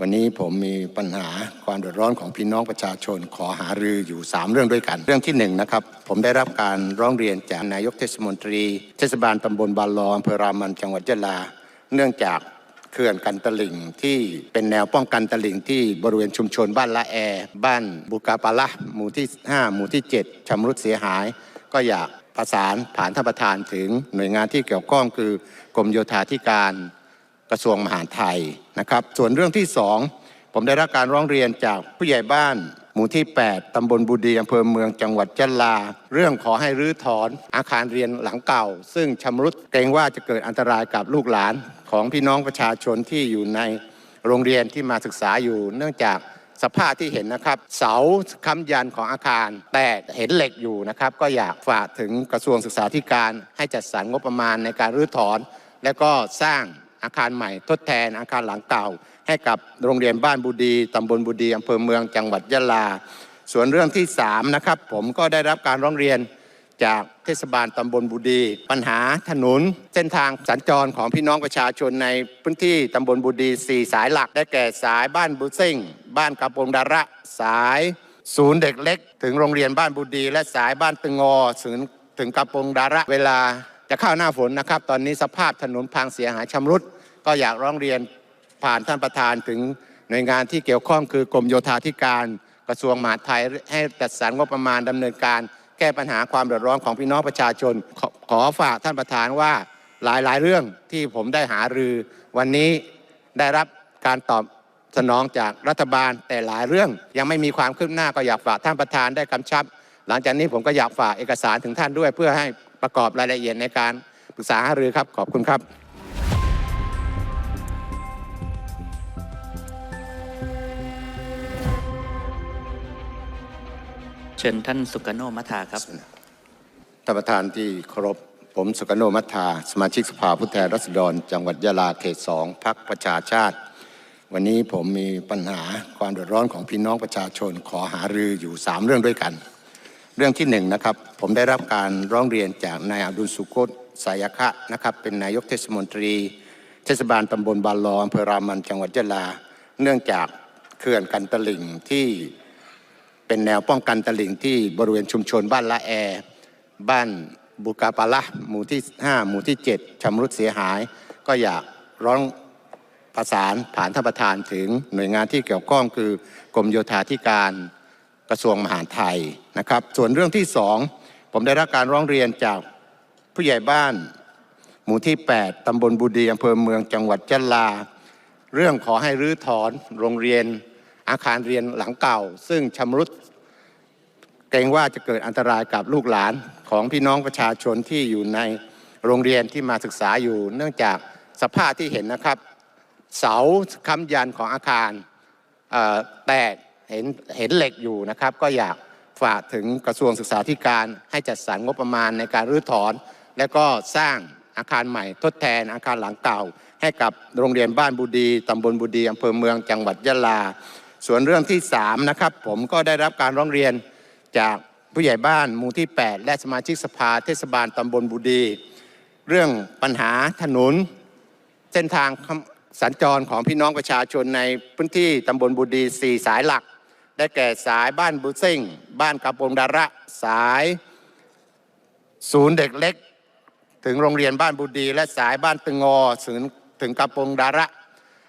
วันนี้ผมมีปัญหาความเดือดร้อนของพี่น้องประชาชนขอหารืออยู่ 3 เรื่องด้วยกัน เรื่องที่1นะครับผมได้รับการร้องเรียนจากนายกเทศมนตรี เทศบาลตำบลบาลออำเภอรามันจังหวัดยะลา เนื่องจากเขื่อนกันตลิ่งที่เป็นแนวป้องกันตลิ่งที่บริเวณชุมชนบ้านละแอ บ้านบุกาปาละหมู่ที่ 5 หมู่ที่ 7ชำรุดเสียหาย ก็อยากประสานผ่านท่านประธานถึงหน่วยงานที่เกี่ยวข้องคือกรมโยธาธิการ กระทรวงมหาดไทยนะครับ ส่วนเรื่องที่สองผมได้รับการร้องเรียนจากผู้ใหญ่บ้านหมู่ที่ 8 ตำบลบุดีอำเภอเมืองจังหวัดยะลา เรื่องขอให้รื้อถอนอาคารเรียนหลังเก่า ซึ่งชำรุดเกรงว่าจะเกิดอันตรายกับลูกหลานของพี่น้องประชาชนที่อยู่ในโรงเรียนที่มาศึกษาอยู่ เนื่องจากสภาพที่เห็นนะครับ เสาค้ำยันของอาคาร แต่เห็นเหล็กอยู่นะครับ ก็อยากฝากถึงกระทรวงศึกษาธิการ ให้จัดสรรงบประมาณในการรื้อถอน และก็สร้าง อาคารใหม่ทดแทนอาคารหลังเก่า ให้กับโรงเรียนบ้านบุดีตำบลบุดีอำเภอเมืองจังหวัดยะลา ส่วนเรื่องที่3นะครับผมก็ได้รับการร้องเรียนจากเทศบาลตำบลบุดี ปัญหาถนนเส้นทางสัญจรของพี่น้องประชาชนในพื้นที่ตำบลบุดี 4 สายหลัก ได้แก่สายบ้านบุซิ่ง บ้านกระโปรงดาระ สายศูนย์เด็กเล็ก ถึงโรงเรียนบ้านบุดี และสายบ้านตึงงอถึงถึงกระโปรงดาระเวลา จะเข้าหน้าฝนนะครับ ตอนนี้สภาพถนนพังเสียหายชำรุด ก็อยากร้องเรียนผ่านท่านประธานถึงหน่วยงานที่เกี่ยวข้องคือกรมโยธาธิการกระทรวงมหาดไทยให้จัดสรรงบประมาณดำเนินการ แก้ปัญหาความเดือดร้อนของพี่น้องประชาชนขอขอฝากท่านประธานว่าหลายๆ เรื่องที่ผมได้หารือวันนี้ได้รับการตอบสนองจากรัฐบาลแต่หลายเรื่องยังไม่มีความคืบหน้าก็อยากฝากท่านประธานได้กำชับ หลังจากนี้ผมก็อยากฝากเอกสารถึงท่านด้วยเพื่อให้ ประกอบรายละเอียดในการปรึกษาหารือครับ ขอบคุณครับเชิญท่านสุกโนมัทาครับท่านประธานที่เคารพผมสุกโนมัทธาสมาชิกสภาผู้แทนราษฎร จังหวัดยะลาเขตสองพักประชาชาติ วันนี้ผมมีปัญหาความเดือดร้อนของพี่น้องประชาชนขอหารืออยู่ 3 เรื่องด้วยกัน เรื่องที่หนึ่งนะครับผมได้รับการร้องเรียนจากนายอับดุลสุโกตสายคะนะครับเป็นนายกเทศมนตรี เทศบาลตำบลบาลออำเภอรามันจังหวัดยะลา เนื่องจากเขื่อนกันตลิ่งที่เป็นแนวป้องกันตลิ่งที่บริเวณชุมชนบ้านละแอ บ้านบุกาปาละหมู่ที่ 5 หมู่ที่ 7ชำรุดเสียหาย ก็อยากร้องประสานผ่านท่านประธานถึงหน่วยงานที่เกี่ยวข้องคือกรมโยธาธิการ กระทรวงมหาดไทยนะครับ ส่วนเรื่องที่สองผมได้รับการร้องเรียนจากผู้ใหญ่บ้าน หมู่ที่ 8ตำบลบุดีอำเภอเมืองจังหวัดยะลา เรื่องขอให้รื้อถอนโรงเรียนอาคารเรียนหลังเก่า ซึ่งชำรุดเกรงว่าจะเกิดอันตรายกับลูกหลานของพี่น้องประชาชนที่อยู่ในโรงเรียนที่มาศึกษาอยู่ เนื่องจากสภาพที่เห็นนะครับ เสาค้ำยันของอาคารแตก เห็นเห็นเหล็กอยู่นะครับ ก็อยากฝากถึงกระทรวงศึกษาธิการ ให้จัดสรรงบประมาณในการรื้อถอน และก็สร้างอาคารใหม่ทดแทนอาคารหลังเก่า ให้กับโรงเรียนบ้านบุดีตำบลบุดีอำเภอเมืองจังหวัดยะลา ส่วนเรื่องที่สามนะครับผมก็ได้รับการร้องเรียนจากผู้ใหญ่บ้านหมู่ที่ 8 และสมาชิกสภาเทศบาลตำบลบุดี เรื่องปัญหาถนน เส้นทางสัญจรของพี่น้องประชาชนในพื้นที่ตำบลบุดี 4 สายหลัก ได้แก่สายบ้านบุซิ่ง บ้านกระโปรงดาระสายศูนย์เด็กเล็ก ถึงโรงเรียนบ้านบุดี และสายบ้านตึงงอถึงถึงกระโปรงดาระ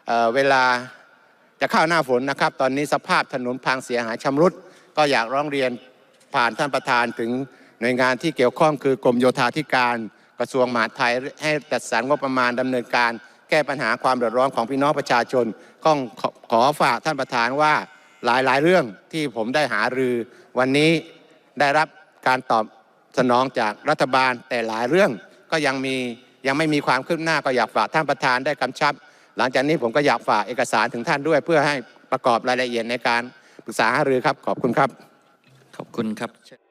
เเวลาจะเข้าหน้าฝนนะครับ ตอนนี้สภาพถนนพังเสียหายชำรุด ก็อยากร้องเรียนผ่านท่านประธานถึงหน่วยงานที่เกี่ยวข้องคือกรมโยธาธิการกระทรวงมหาดไทยให้จัดสรรงบประมาณดำเนินการ แก้ปัญหาความเดือดร้อนของพี่น้องประชาชนก็ขอฝากท่านประธานว่า หลายๆ เรื่องที่ผมได้หารือวันนี้ได้รับการตอบสนองจากรัฐบาลแต่หลายเรื่องก็ยังมียังไม่มีความคืบหน้าก็อยากฝากท่านประธานได้กำชับ หลังจากนี้ผมก็อยากฝากเอกสารถึงท่านด้วย เพื่อให้ประกอบรายละเอียดในการปรึกษาหารือครับขอบคุณครับ ขอบคุณครับ